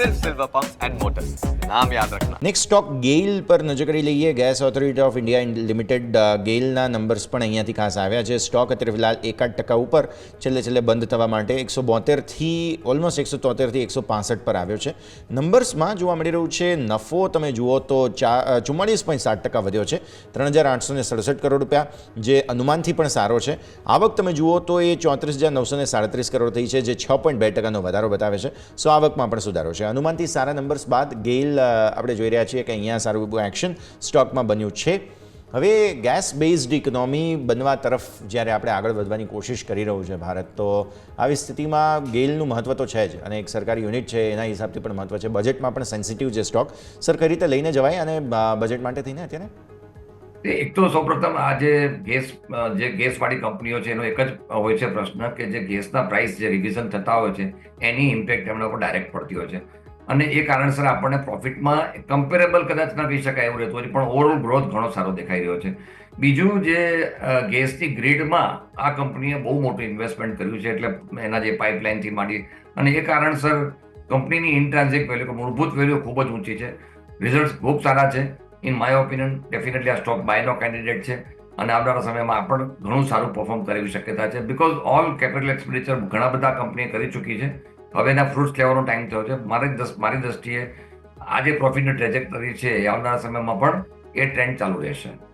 સિલ્ફ silver pumps and motors નામ યાદ રાખના next stock GAIL પર નજર કરી લઈએ gas authority of India limited ગેઇલના numbers પણ અહીંયાથી ખાસ આવ્યા છે। સ્ટોક અત્યારે ફિલહાલ એકાદ ટકા ઉપર, છેલ્લે છેલ્લે બંધ થવા માટે એકસો બોતેરથી ઓલમોસ્ટ એકસો તોતેરથી એકસો પાસઠ પર આવ્યો છે। નંબર્સમાં જોવા મળી રહ્યું છે, નફો તમે જુઓ તો ચા ચુમ્માળીસ પોઈન્ટ સાત ટકા વધ્યો છે। ત્રણ હજાર આઠસો ને સડસઠ કરોડ રૂપિયા, જે અનુમાનથી પણ સારો છે। આવક તમે જુઓ તો એ ચોત્રીસ હજાર નવસો ને સાડત્રીસ કરોડ થઈ છે, જે છ પોઈન્ટ બે ટકાનો વધારો બતાવે છે। સો આવકમાં પણ સુધારો છે। અનુમાનથી સારા નંબર્સ બાદ ગેઇલ આપણે જોઈ રહ્યા છીએ કે અહીંયા સારું એવું એક્શન સ્ટોકમાં બન્યું છે. હવે ગેસ બેઝડ ઇકોનોમી બનવા તરફ જ્યારે આપણે આગળ વધવાની કોશિશ કરી રહ્યું છે ભારત, તો આવી સ્થિતિમાં ગેઇલનું મહત્ત્વ તો છે જ અને એક સરકારી યુનિટ છે, એના હિસાબથી પણ મહત્ત્વ છે. બજેટમાં પણ સેન્સિટિવ છે સ્ટોક સર, કઈ રીતે લઈને જવાય અને બજેટ માટે થઈને અત્યારે? એક તો સૌપ્રથમ આ જે ગેસ જે ગેસવાળી કંપનીઓ છે, એનો એક જ હોય છે પ્રશ્ન કે જે ગેસના પ્રાઇસ જે રિવિઝન થતા હોય છે, એની ઇમ્પેક્ટ એમના ઉપર ડાયરેક્ટ પડતી હોય છે. અને એ કારણસર આપણને પ્રોફિટમાં કમ્પેરેબલ કદાચ ન કહી શકાય એવું રહેતું હોય પણ ઓવરઓલ ગ્રોથ ઘણો સારો દેખાઈ રહ્યો છે. બીજું જે ગેસની ગ્રીડમાં આ કંપનીએ બહુ મોટું ઇન્વેસ્ટમેન્ટ કર્યું છે, એટલે એના જે પાઇપલાઇનથી માંડી. અને એ કારણસર કંપનીની ઇન્ટ્રાન્ઝિક વેલ્યુ મૂળભૂત વેલ્યુ ખૂબ જ ઊંચી છે. રિઝલ્ટ ખૂબ સારા છે. ઇન માય ઓપિનિયન ડેફિનેટલી આ સ્ટોક બાયનો કેન્ડિડેટ છે. અને આવનારા સમયમાં પણ ઘણું સારું પરફોર્મ કરવી શક્યતા છે. બિકોઝ ઓલ કેપિટલ એક્સપેન્ડિચર ઘણા બધા કંપનીએ કરી ચૂકી છે. હવે એના ફ્રૂટ્સ લેવાનો ટાઈમ થયો છે. મારી મારી દ્રષ્ટિએ આજે પ્રોફિટની ટ્રેજેક્ટરી છે આવનારા સમયમાં પણ એ ટ્રેન્ડ ચાલુ રહેશે.